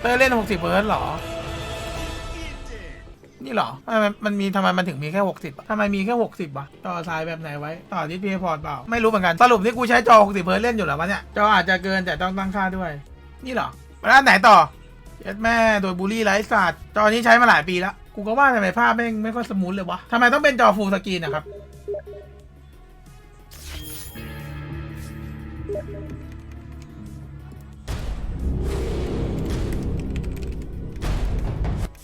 เตอร์เล่นหกสิบเฮิร์ตซ์เหรอ นี่เหรอทำไมมันมีทำไมมันถึงมีแค่หกสิบทำไมมีแค่หกสิบวะจอสายแบบไหนไว้ ต่อที่พีพอร์ตเปล่า ไม่รู้เหมือนกัน สรุปที่กูใช้จอหกสิบเฮิร์ตซ์เล่นอยู่เหรอวะเนี่ย จออาจจะเกินแต่ต้องตั้งค่าด้วย นี่เหรอแล้วอันไหนต่อเย็ดแม่โดยบูลลี่ไร้ศาสตร์จอนี้ใช้มาหลายปีแล้ว กูก็ว่าทำไมภาพแม่งไม่ค่อยสมูทเลยวะทำไมต้องเป็นจอฟูลสกรีนนะครับ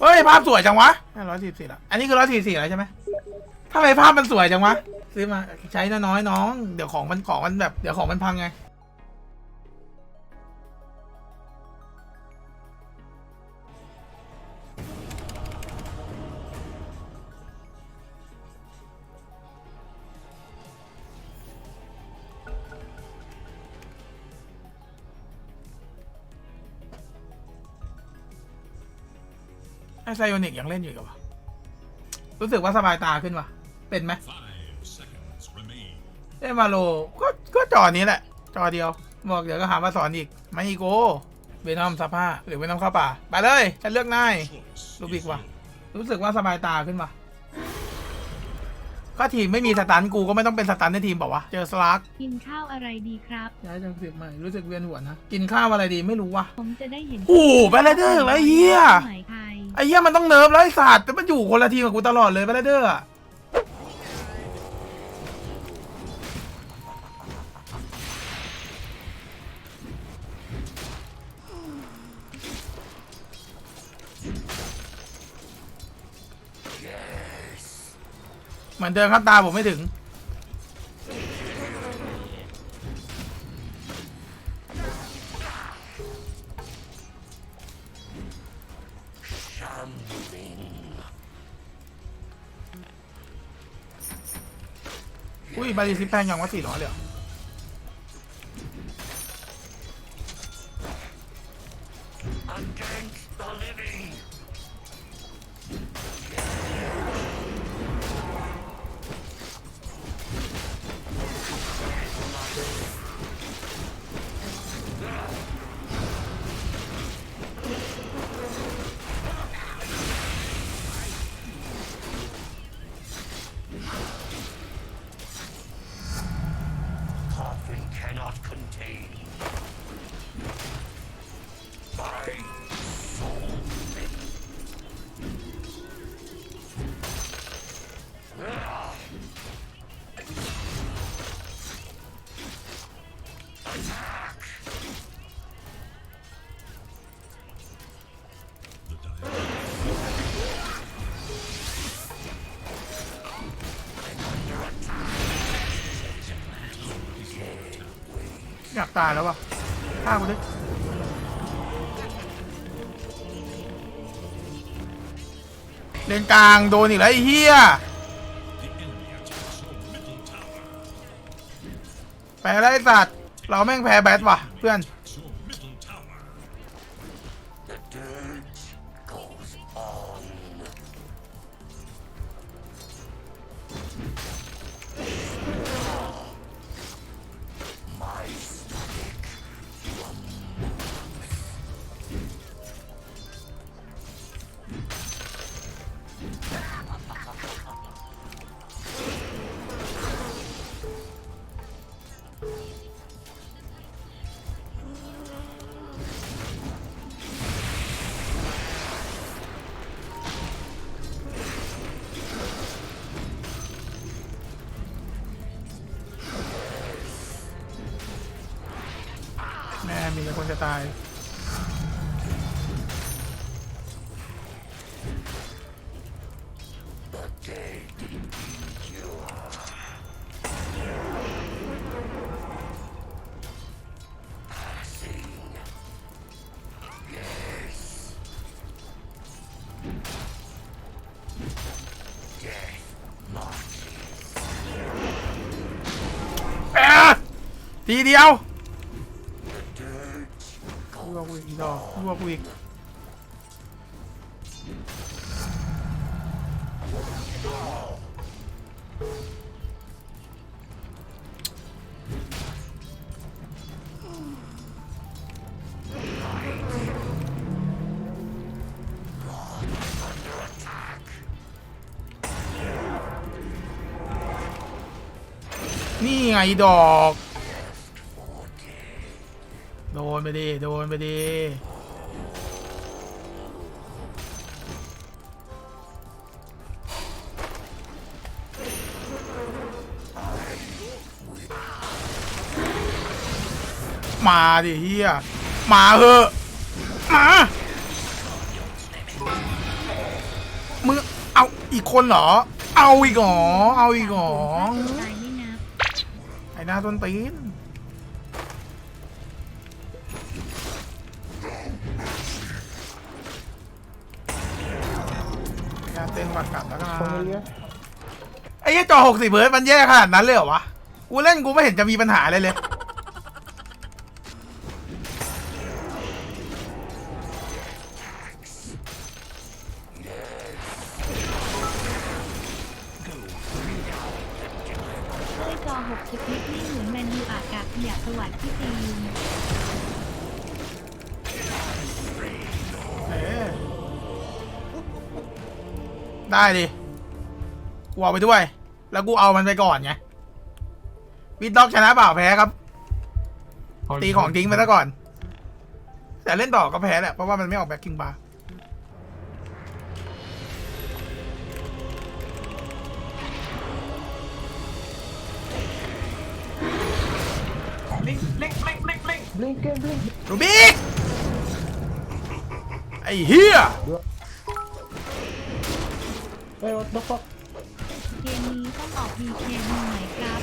เฮ้ยภาพสวยจังวะร้อยสี่สี่ละอันนี้คือร้อยสี่สี่แล้วใช่ไหมทำไมภาพมันสวยจังวะ ซื้อมาใช้น้อยๆน้อง เดี๋ยวของมันของมันแบบเดี๋ยวของมันพังไง ไอไซโอนิกยังเล่นอยู่กับวะรู้สึกว่าสบายตาขึ้นวะเป็นไหม Five seconds remain. เอ้มาโลก็ก็จอนี้แหละ จอเดียว บอกเดี๋ยวก็หามาสอนอีก ไม่อีโกเวนอมซับผ้าหรือเวนอมเข้าป่า ไปเลยฉันเลือกนาย Choice Rubik is ว่ะ yours. รู้สึกว่าสบายตาขึ้นวะ ก็ทีมไม่มีสตันกูก็ไม่ต้องเป็นสตันในทีมบอกว่าวะ เจอสลักกินข้าวอะไรดีครับ ย้ายจากสิบใหม่ รู้สึกเวียนหัวนะ กินข้าวอะไรดีไม่รู้ว่ะผมจะได้เห็นโอ้โหไปเลยเด้อแล้วไอ้เฮียหมายไทย ไอ้เหี้ยมันต้องเนิร์ฟแล้วไอ้ศาสตร์แต่มันอยู่คนละทีมกับกูตลอดเลยไปเลยเด้ออะ เหมือนเดิมครับตาผมไม่ถึง อุ้ยบาลีซิปแพงยังว่าสี่ร้อยเลยเหรอ ตายแล้ววะฆ่ากูดิเลนกลางโดนอีกแล้วไอ้เหี้ยแพ้ไรสัตว์ เราแม่งแพ้แบทว่ะเพื่อน ม่มีแต่คนจะตายเอ๊ะทีเดียว ดอกรวบอีกนี่ไงดอก นไปดิโดนไปดิมาดิเฮียมาเหอะมามึงเอาอีกคนเหรอ เอาอีกหรอเอาอีกหรอไม่นับไอ้หน้าต้นตีน ไอ้เหี้ยจอหกสิบเฮิร์ตซ์มันแย่ขนาดนั้นเลยเหรอวะ กูเล่นกูไม่เห็นจะมีปัญหาเลยเลย ช่วยจอ60นิดนี่เหมือนแมนยูอากาศขยะสวัสดิ์ที่ตีนเออได้ดิ กูเอาไปด้วย แล้วกูเอามันไปก่อนไงวิดด็อกชนะเปล่าแพ้ครับ ตีของทิ้งไปซะก่อน แต่เล่นต่อก็แพ้แหละ เพราะว่ามันไม่ออกแบ็คกิ้งบาร์รูบี้ไอ้เฮีย Hey, what the fuck? เกมนี้ต้องก BK ดูหน่อยครับ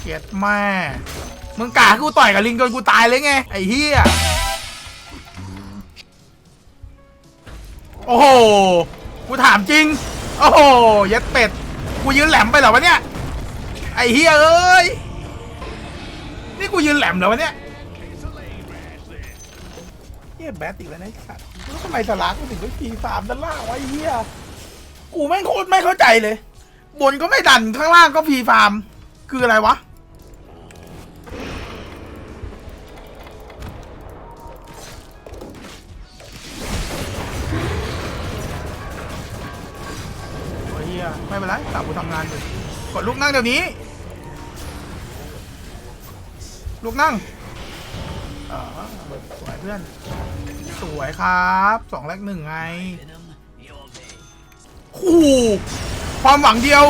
เกลียดแม่ มึงกะให้กูต่อยกับลิงจนกูตายเลยไง ไอ้เฮียโอ้โห กูถามจริง โอ้โห เย็ดเป็ด กูยืนแหลมไปเหรอวะเนี่ย ไอ้เฮียเอ้ย นี่กูยืนแหลมเหรอวะเนี่ยเฮียแบตอีกแล้วนะไอ้สัตว์ แล้วทำไมสลากกูถึงไม่ปีสามด้านล่างวะไอ้เฮียกูแม่งโคตรไม่เข้าใจเลย บนก็ไม่ดันข้างล่างก็ฟรีฟาร์ม คืออะไรวะ โอ้ยเฮียไม่เป็นไรสาวกูทำงานอยู่กดลุกนั่งเดี๋ยวนี้ลุกนั่ง ออสวยเพื่อน สวยครับสองแรกหนึ่งไงคู่ความหวังเดียว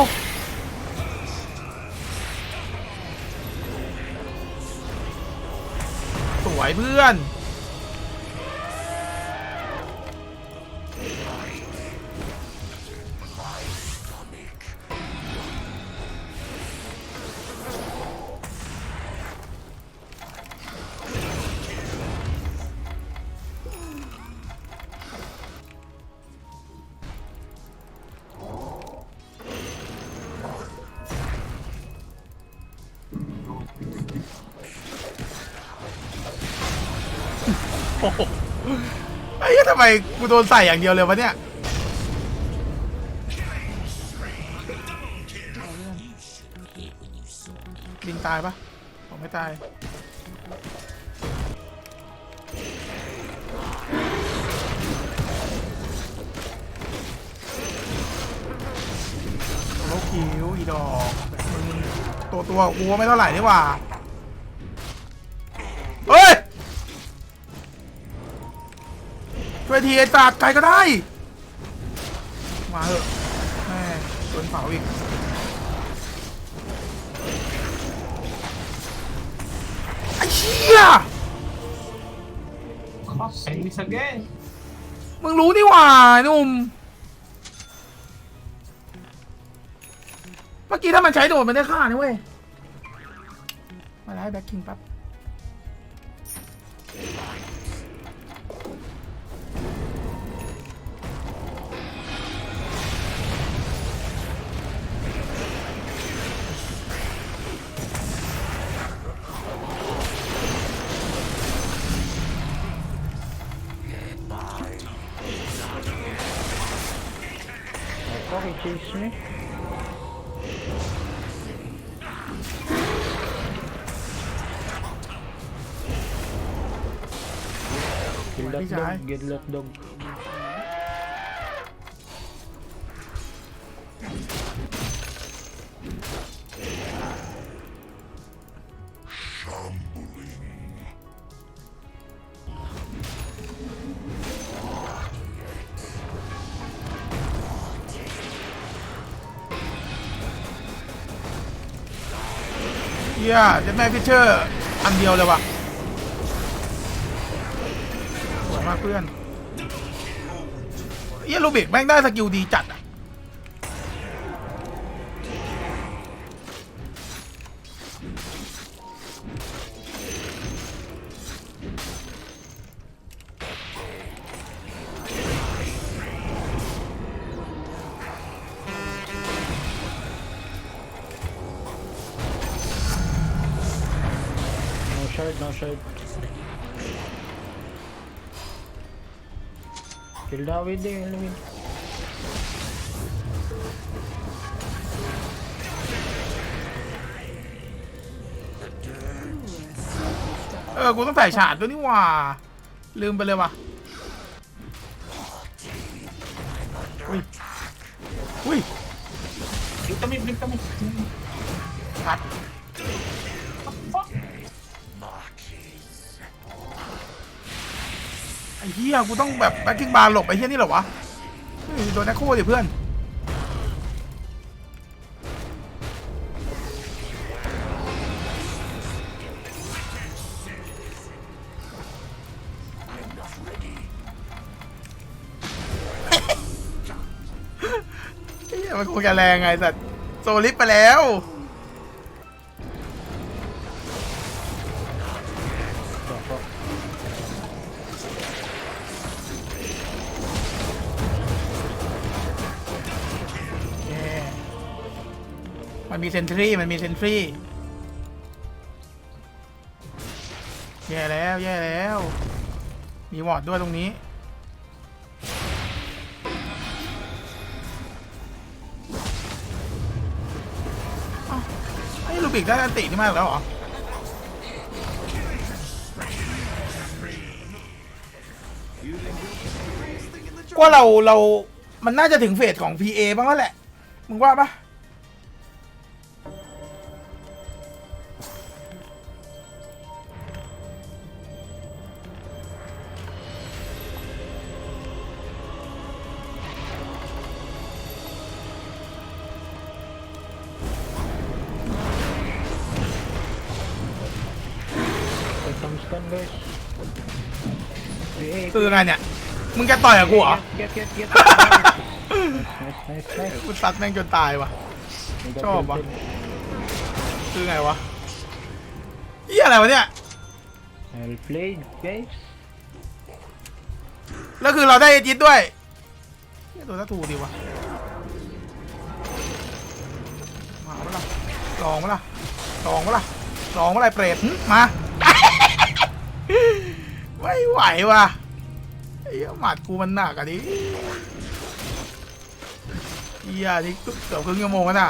สวยเพื่อน ไอ้เหี้ยทำไมกูโดนใส่อย่างเดียวเลยวะเนี่ย ลิงตายปะผมไม่ตาย โลคิวอีดอกมึงตัวตัวกูว่าไม่เท่าไหร่นี่หว่า เฮ้ย ช่วยทีไอ้จัดใครก็ได้ มาเถอะแม่โดนเผาอีกไอ้เชี่ย And miss again. มึงรู้นี่หว่าไอ้หนุ่มเมื่อกี้ถ้ามันใช้โดดมันได้ฆ่านะเว้ย มาได้แบ็คคิงปั๊บ lợn Đi đông nghiền lợn đông Yeah, เจ็ดแม่ฟิชเชอร์ อันเดียวเลยว่ะ เพื่อนเฮียลูบิกแม่งได้สกิลดีจัดอะ Kill David eh, David. เออ กูต้องใส่ฉาดด้วยนี่หว่า ลืมไปเลยว่ะ อุ้ย อุ้ย Blink kami, blink kami. ชัด ไอ้เหี้ยกูต้องแบบแบ็คกิ้งบาร์หลบไอ้เหี้ยนี่เหรอวะเฮ้ยโดนแอคโคดิเพื่อนเหี้ยมันคงจะแรงไงแต่โซลิฟไปแล้ว มีเซนทรีมันมีเซนทรีแย่แล้วแย่แล้ว มีวอร์ดด้วยตรงนี้ ไอ้ลูบิกได้อันตินี่มากแล้วเหรอ ว่าเราเรา มันน่าจะถึงเฟสของ PA บ้างแล้วแหละ มึงว่าปะ คือไงเนี่ย มึงจะต่อยกับกูเหรอ Get, get, get. nice, nice, nice. กูซัดแม่งจนตายว่ะ We got Chop, tilted. คือไงวะเหียอะไรวะเนี่ย Well played, guys. แล้วคือเราได้เอจิตด้วยเหี้ยตัวถ้าถูกดีวะมาเมื่อล่ะลองเมื่อล่ะลองเมื่อล่ะลองเมื่อไรเปรตหึมา ไม่ไหวว่ะ เหี้ยหมัดกูมันหนักอะดิเฮียนี่เกือบครึ่งชั่วโมงแล้วนะ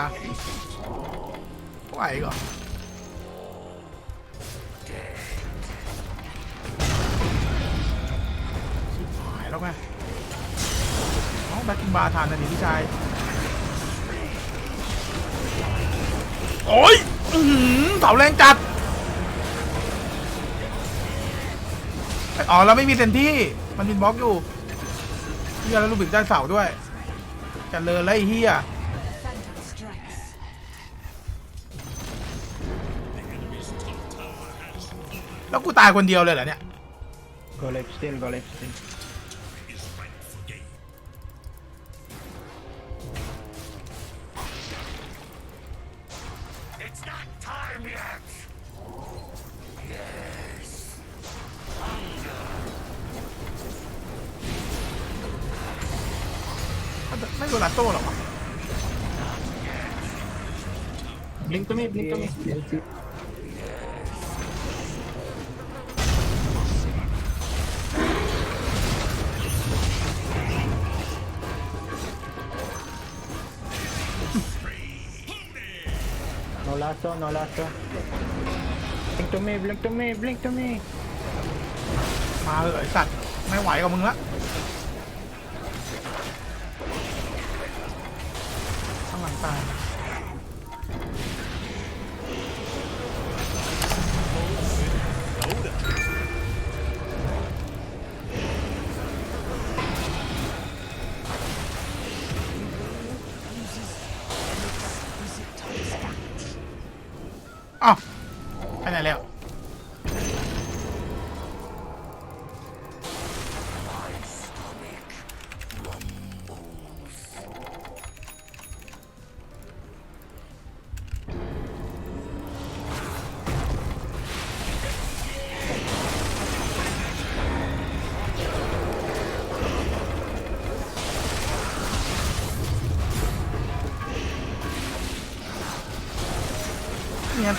ไหวก่อนชิบหายแล้วไงน้องแบ็คกิ้งบาร์ทานนะดิพี่ชาย โอ้ยอื้อหือเสาแรงจัด อ๋อ เราไม่มีเซนที่ มันบินบล็อกอยู่เฮียแล้วลูกบิกได้เสาด้วยเจะเลยไล่เฮียแล้วกูตายคนเดียวเลยเหรอเนี่ย Go left still, go left still. No lasso, no lasso. Blink to me, blink to me, blink to me. มาเลยไอสัตว์ไม่ไหวกับมึงละ อ้าวไปไหนแล้ว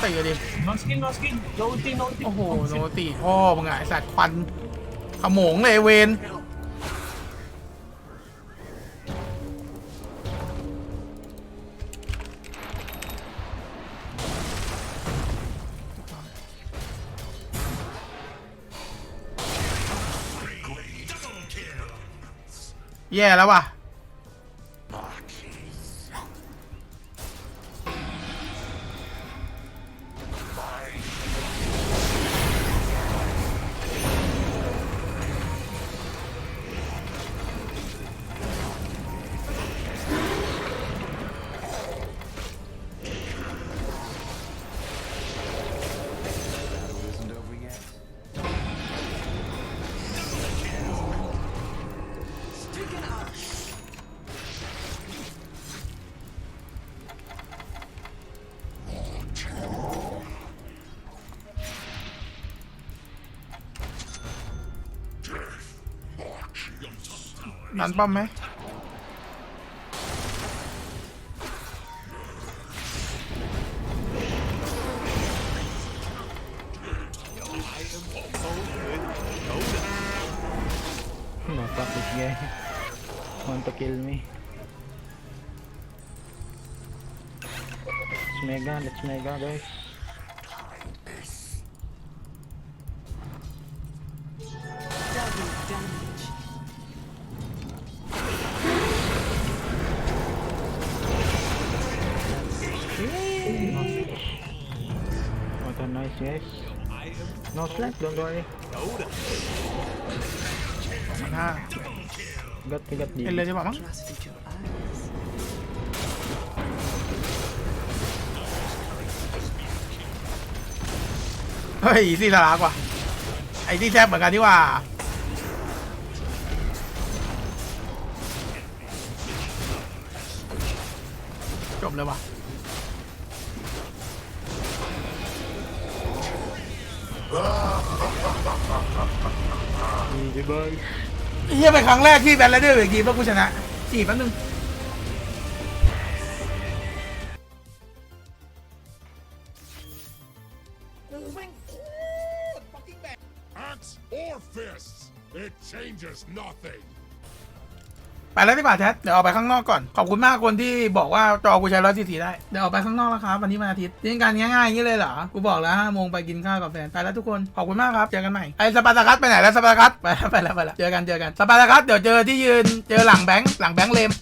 นี่ยันตีดิ No skin, no skin. No ulti, no ulti. โอ้โหโนตีพ่อมึงอะไอสัตว์ควันขโมงเลยเวนแย่แล้วว่ะ นันป้อมไหม No, fuck this guy. Want to kill me. Let's mega, let's mega, guys. No slack, don't worry. มันห้า Got we got เอ็นเลย the ดีกว่ามั้งเฮ้ยซี่สลากว่ะไอ้ที่แซบเหมือนกันที่ว่า จบเลยว่ะ easy boys. เฮียเป็นครั้งแรกที่แบนเลเดอร์อีกทีมแล้วกูชนะจีบแป๊บนึง Axe or fists, it changes nothing. ไปแล้วดีกว่าแชทเดี๋ยวออกไปข้างนอกก่อน ขอบคุณมากคนที่บอกว่าจอกูใช้ร้อยสี่สี่ได้ เดี๋ยวออกไปข้างนอกแล้วครับ วันนี้วันอาทิตย์ยิงกันง่ายๆอย่างนี้เลยเหรอ กูบอกแล้วห้าโมงไปกินข้าวกับแฟน ไปแล้วทุกคน ขอบคุณมากครับ เจอกันใหม่ ไอ้สปาร์ตาคัสไปไหนแล้วสปาร์ตาคัสไปแล้วไปแล้วไปแล้ว เจอกันเจอกัน สปาร์ตาคัสเดี๋ยวเจอที่ยืน เจอหลังแบงค์ หลังแบงค์เลม